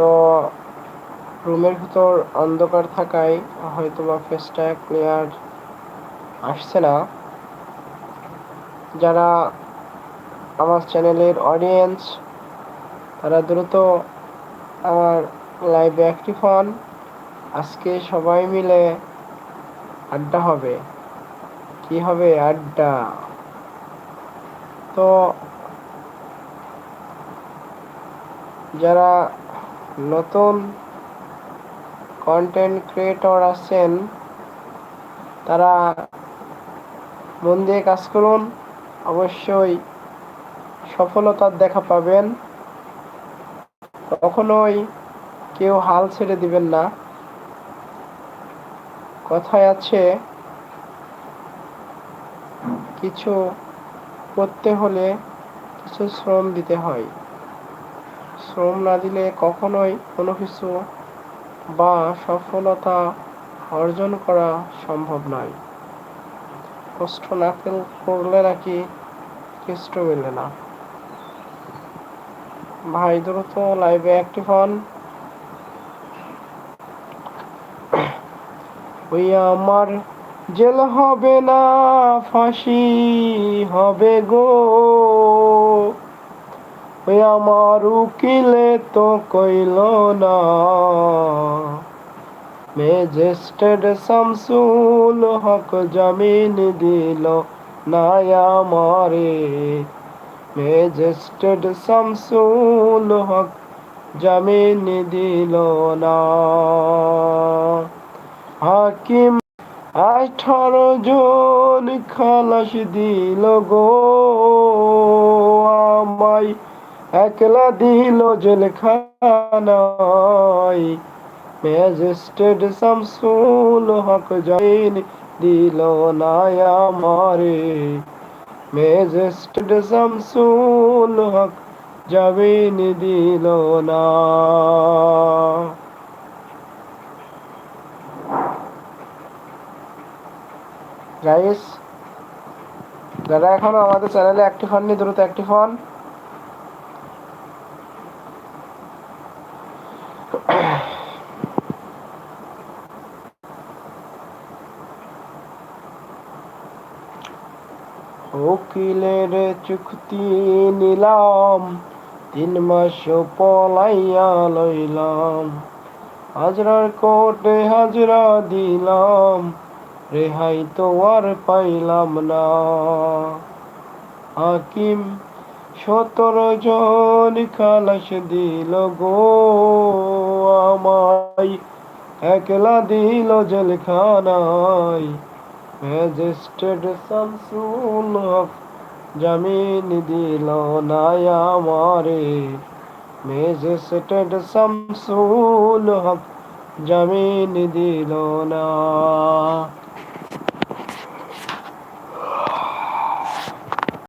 তো রুমের ভিতর অন্ধকার থাকায় হয়তো বা ফেসটা ক্লিয়ার আসছে না। যারা আমার চ্যানেলের অডিয়েন্স তারা দ্রুত আমার লাইভে অ্যাক্টিভ হন। আজকে সবাই মিলে আড্ডা হবে। কি হবে আড্ডা? তো যারা নতুন কন্টেন্ট ক্রিয়েটর আছেন তারা মন দিয়ে কাজ করুন, অবশ্যই সফলতার দেখা পাবেন। কখনোই কেউ হাল ছেড়ে দিবেন না। কথায় আছে, কিছু করতে হলে কিছু শ্রম দিতে হয়। শ্রম না দিলে কখনোই কোনো কিছু বা সফলতা অর্জন করা সম্ভব নয়। কষ্ট না করলে নাকি কষ্ট মেলে না। ভাই, দ্রুত লাইভে অ্যাক্টিভ হন। ওই আমার জেল হবে না, ফাঁসি হবে গো। আমার উকিলে তো কইল না। ম্যাজিস্ট্রেট শামসুল হক জামিন দিল না আমারে। ম্যাজিস্ট্রেট শামসুল হক জামিন দিল না। হাকিম আঠারো জন খালাস দিল গো। আমায় একলা দিল জেলখানায় ম্যাজিস্ট্রেট শামসুল হক জামিন দিল না আমারে। ম্যাজিস্ট্রেট শামসুল হক জামিন দিল না। গাইস যারা এখনও আমাদের চ্যানেলে অ্যাক্টিভ হননি, দ্রুত অ্যাক্টিভ হন। উকিলের চুক্তি নিলাম, তিন মাস পলাইয়া লইলাম। হাজরার কোর্টে হাজরা দিলাম, রেহাই তো আর পাইলাম না। হাকিম সতেরো জন খালাস দিল গো আমায়। একলা দিল জেলখানায়। ম্যাজিস্ট্রেট শামসুল হক জামিন দিল না আমারে। ম্যাজিস্ট্রেট শামসুল হক জামিন দিল না।